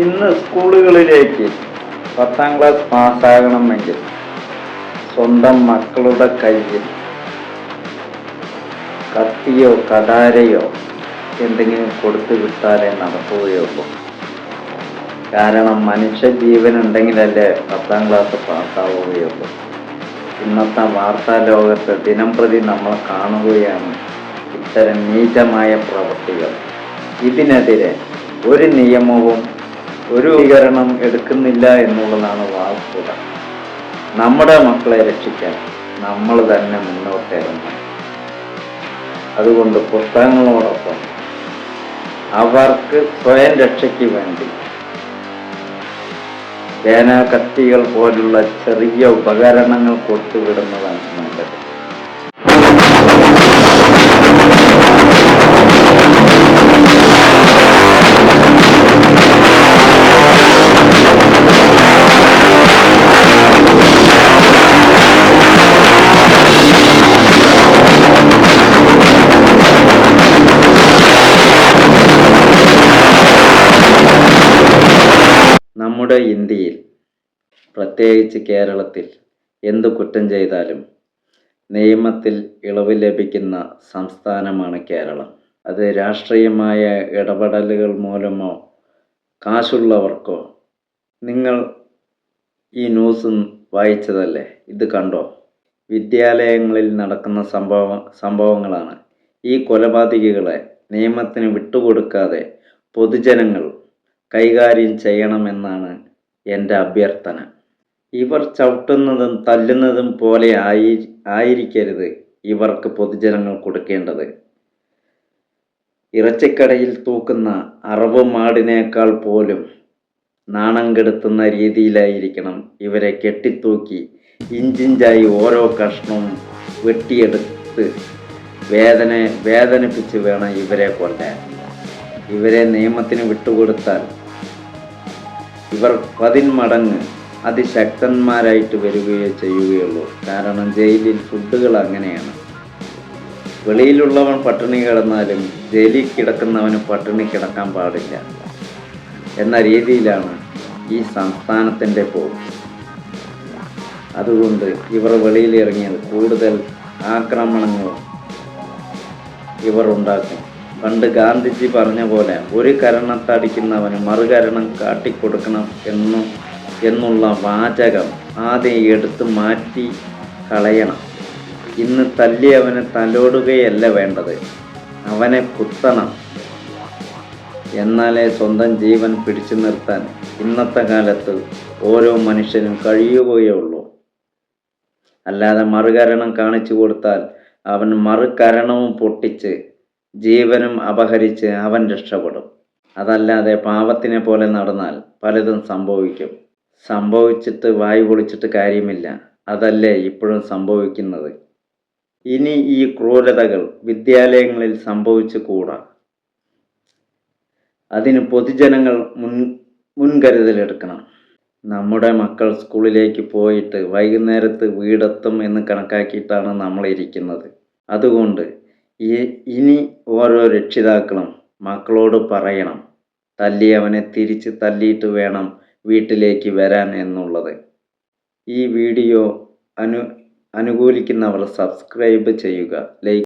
ഇന്ന് സ്കൂളുകളിലേക്ക് പത്താം ക്ലാസ് പാസ്സാകണമെങ്കിൽ സ്വന്തം മക്കളുടെ കയ്യിൽ കത്തിയോ കടാരയോ എന്തെങ്കിലും കൊടുത്തു വിട്ടാലേ നടക്കുകയുള്ളൂ. കാരണം മനുഷ്യ ജീവൻ ഉണ്ടെങ്കിലല്ലേ പത്താം ക്ലാസ് പാസ്സാവുകയുള്ളൂ. ഇന്നത്തെ വാർത്താ ലോകത്ത് ദിനം പ്രതി നമ്മൾ കാണുകയാണ് ഇത്തരം നീചമായ പ്രവൃത്തികൾ. ഇതിനെതിരെ ഒരു നിയമവും ഒരു വികരണം എടുക്കുന്നില്ല എന്നുള്ളതാണ് വാസ്തുത നമ്മുടെ മക്കളെ രക്ഷിക്കാൻ നമ്മൾ തന്നെ മുന്നോട്ടിറങ്ങണം അതുകൊണ്ട് പുസ്തകങ്ങളോടൊപ്പം അവർക്ക് സ്വയം രക്ഷയ്ക്ക് വേണ്ടി പേന കത്തികൾ പോലുള്ള ചെറിയ ഉപകരണങ്ങൾ കൊടുത്തുവിടുന്നതാണ് നല്ലത്. നമ്മുടെ ഇന്ത്യയിൽ പ്രത്യേകിച്ച് കേരളത്തിൽ എന്തു കുറ്റം ചെയ്താലും നിയമത്തിൽ ഇളവ് ലഭിക്കുന്ന സംസ്ഥാനമാണ് കേരളം. അത് രാഷ്ട്രീയമായ ഇടപെടലുകൾ മൂലമോ കാശുള്ളവർക്കോ നിങ്ങൾ ഈ ന്യൂസ് വായിച്ചതല്ലേ? ഇത് കണ്ടോ? വിദ്യാലയങ്ങളിൽ നടക്കുന്ന സംഭവ സംഭവങ്ങളാണ്. ഈ കൊലപാതകികളെ നിയമത്തിന് വിട്ടുകൊടുക്കാതെ പൊതുജനങ്ങൾ കൈകാര്യം ചെയ്യണമെന്നാണ് എന്റെ അഭ്യർത്ഥന. ഇവർ ചവിട്ടുന്നതും തല്ലുന്നതും പോലെ ആയി ആയിരിക്കരുത് ഇവർക്ക് പൊതുജനങ്ങൾ കൊടുക്കേണ്ടത്. ഇറച്ചിക്കടയിൽ തൂക്കുന്ന അറവ് മാടിനേക്കാൾ പോലും നാണം കെടുത്തുന്ന രീതിയിലായിരിക്കണം ഇവരെ കെട്ടിത്തൂക്കി ഇഞ്ചിഞ്ചായി ഓരോ കഷ്ണവും വെട്ടിയെടുത്ത് വേദന വേദനിപ്പിച്ച് വേണം ഇവരെ കൊല്ലാൻ. ഇവരെ നിയമത്തിന് വിട്ടുകൊടുത്താൽ ഇവർ പതിന്മടങ്ങ് അതിശക്തന്മാരായിട്ട് വരികയോ ചെയ്യുകയുള്ളൂ. കാരണം ജയിലിൽ ഫുഡുകൾ അങ്ങനെയാണ്. വെളിയിലുള്ളവൻ പട്ടിണി കിടന്നാലും ജയിലിൽ കിടക്കുന്നവന് പട്ടിണി കിടക്കാൻ പാടില്ല. എന്ന രീതിയിലാണ് ഈ സംസ്ഥാനത്തിന്റെ പോക്ക്. അതുകൊണ്ട് ഇവർ വെളിയിലിറങ്ങിയത് കൂടുതൽ ആക്രമണങ്ങളും ഇവർ ഉണ്ടാക്കും. പണ്ട് ഗാന്ധിജി പറഞ്ഞ പോലെ ഒരു കരണത്തടിക്കുന്നവന് മറുകരണം കാട്ടിക്കൊടുക്കണം എന്നു എന്നുള്ള വാചകം ആദ്യം എടുത്ത് മാറ്റി കളയണം. ഇന്ന് തല്ലി അവനെ തലോടുകയല്ല വേണ്ടത്. അവനെ കുത്തണം. എന്നാലേ സ്വന്തം ജീവൻ പിടിച്ചു നിർത്താൻ ഇന്നത്തെ കാലത്ത് ഓരോ മനുഷ്യനും കഴിയുകയുള്ളൂ അല്ലാതെ മറുകരണം കാണിച്ചു കൊടുത്താൽ അവൻ മറുകരണവും പൊട്ടിച്ച് ജീവനും അപഹരിച്ച് അവൻ രക്ഷപ്പെടും. അതല്ലാതെ പാവത്തിനെ പോലെ നടന്നാൽ പലതും സംഭവിക്കും. സംഭവിച്ചിട്ട് വായു പൊളിച്ചിട്ട് കാര്യമില്ല. അതല്ലേ ഇപ്പോഴും സംഭവിക്കുന്നത്? ഇനി ഈ ക്രൂരതകൾ വിദ്യാലയങ്ങളിൽ സംഭവിച്ചു കൂടാ. അതിന് പൊതുജനങ്ങൾ മുൻ മുൻകരുതലെടുക്കണം. നമ്മുടെ മക്കൾ സ്കൂളിലേക്ക് പോയിട്ട് വൈകുന്നേരത്ത് വീടെത്തും എന്ന് കണക്കാക്കിയിട്ടാണ് നമ്മൾ ഇരിക്കുന്നത്. അതുകൊണ്ട് ഇനി ഓരോ രക്ഷിതാക്കളും മക്കളോട് പറയണം. തല്ലിയവനെ തിരിച്ച് തല്ലിയിട്ട് വേണം വീട്ടിലേക്ക് വരാൻ എന്നുള്ളത്. ഈ വീഡിയോ അനു അനുകൂലിക്കുന്നവർ സബ്സ്ക്രൈബ് ചെയ്യുക. ലൈക്ക്